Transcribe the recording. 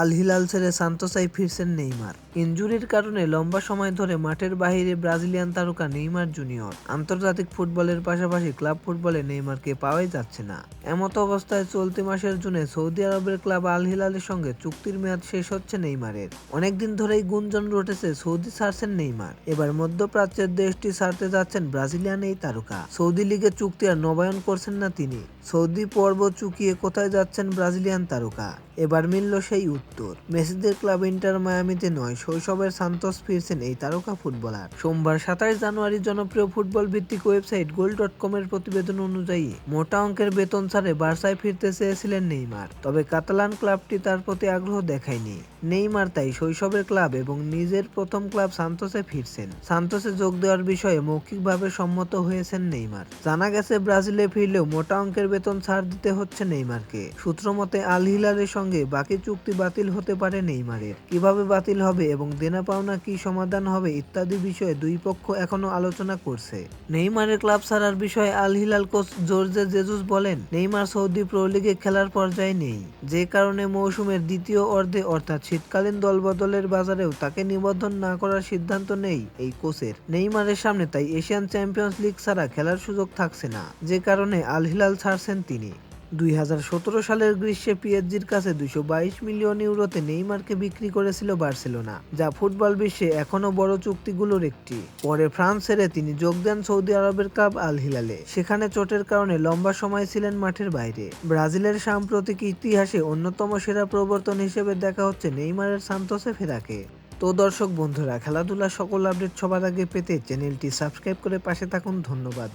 Al Hilal ছেড়ে সান্তোসাই ফিরছেন Neymar. ইনজুরির কারণে লম্বা সময় ধরে মাঠের বাইরে ব্রাজিলিয়ান তারকা নেইমার জুনিয়র। আন্তর্জাতিক ফুটবলের পাশাপাশি ক্লাব ফুটবলে নেইমারকে পাওয়াই যাচ্ছে না। এমতো অবস্থায় চলতি মাসের জুনে সৌদি আরবের ক্লাব আল হিলালের সঙ্গে চুক্তির মেয়াদ শেষ হচ্ছে নেইমারের। অনেকদিন ধরেই গুঞ্জন রটেছে সৌদি ছাড়ছেন নেইমার। এবার মধ্যপ্রাচ্যের দেশটি ছাড়তে যাচ্ছেন ব্রাজিলিয়ান এই তারকা। সৌদি লিগে চুক্তি আর নবায়ন করছেন না তিনি। সৌদি পর্ব চুকিয়ে কোথায় যাচ্ছেন ব্রাজিলিয়ান তারকা? এবার মিলল সেই উত্তর। মেসিদের ক্লাব ইন্টার মায়ামিতে নয় শৈশবের সান্তোস ফিরছেন এই তারকা ফুটবলার। সোমবার সাতাশ জানুয়ারি জনপ্রিয় ফুটবল ভিত্তিক ওয়েবসাইট গোল ডট কম এর প্রতিবেদন অনুযায়ী মোটা অঙ্কের বেতন ছাড়ে বার্সায় ফিরতে চেয়েছিলেন নেইমার। তবে কাতালান ক্লাবটি তার প্রতি আগ্রহ দেখায়নি। নেইমার তাই শৈশবের ক্লাব এবং নিজের প্রথম ক্লাব সান্তোসে ফিরছেন। সান্তোসে যোগ দেওয়ার বিষয়ে মৌখিকভাবে সম্মত হয়েছেন নেইমার। জানা গেছে, ব্রাজিলে ফিরলেও মোটা অঙ্কের বেতন ছাড় দিতে হচ্ছে নেইমারকে। সূত্র মতে আল হিলালের সঙ্গে বাকি চুক্তি বাতিল হতে পারে নেইমারের। কীভাবে বাতিল হবে এবং দেনা পাওনা কি সমাধান হবে ইত্যাদি বিষয়ে দুই পক্ষ এখনও আলোচনা করছে। নেইমারের ক্লাব ছাড়ার বিষয়ে আল হিলাল কোচ জর্জে জেজুস বলেন, নেইমার সৌদি প্রো লিগে খেলার পর্যায়ে নেই। যে কারণে মৌসুমের দ্বিতীয় অর্ধে, অর্থাৎ শীতকালীন দলবদলের বাজারেও তাকে নিবন্ধন না করার সিদ্ধান্ত নেই এই কোচের। নেইমারের সামনে তাই এশিয়ান চ্যাম্পিয়ন্স লিগ ছাড়া খেলার সুযোগ থাকছে না, যে কারণে আল হিলাল ছাড়ছেন তিনি। দুই হাজার সতেরো সালের গ্রীষ্মে পিএসজির কাছে দুশো মিলিয়ন ইউরোতে নেইমারকে বিক্রি করেছিল বার্সেলোনা, যা ফুটবল বিশ্বে এখনও বড় চুক্তিগুলোর একটি। পরে ফ্রান্স তিনি যোগ দেন সৌদি আরবের কাপ আল হিলালে। সেখানে চোটের কারণে লম্বা সময় ছিলেন মাঠের বাইরে। ব্রাজিলের সাম্প্রতিক ইতিহাসে অন্যতম সেরা প্রবর্তন হিসেবে দেখা হচ্ছে নেইমারের সান্তোসে ফেরাকে। তো দর্শক বন্ধুরা খেলাধুলার সকল আপডেট সবার আগে পেতে চ্যানেলটি সাবস্ক্রাইব করে পাশে থাকুন। ধন্যবাদ।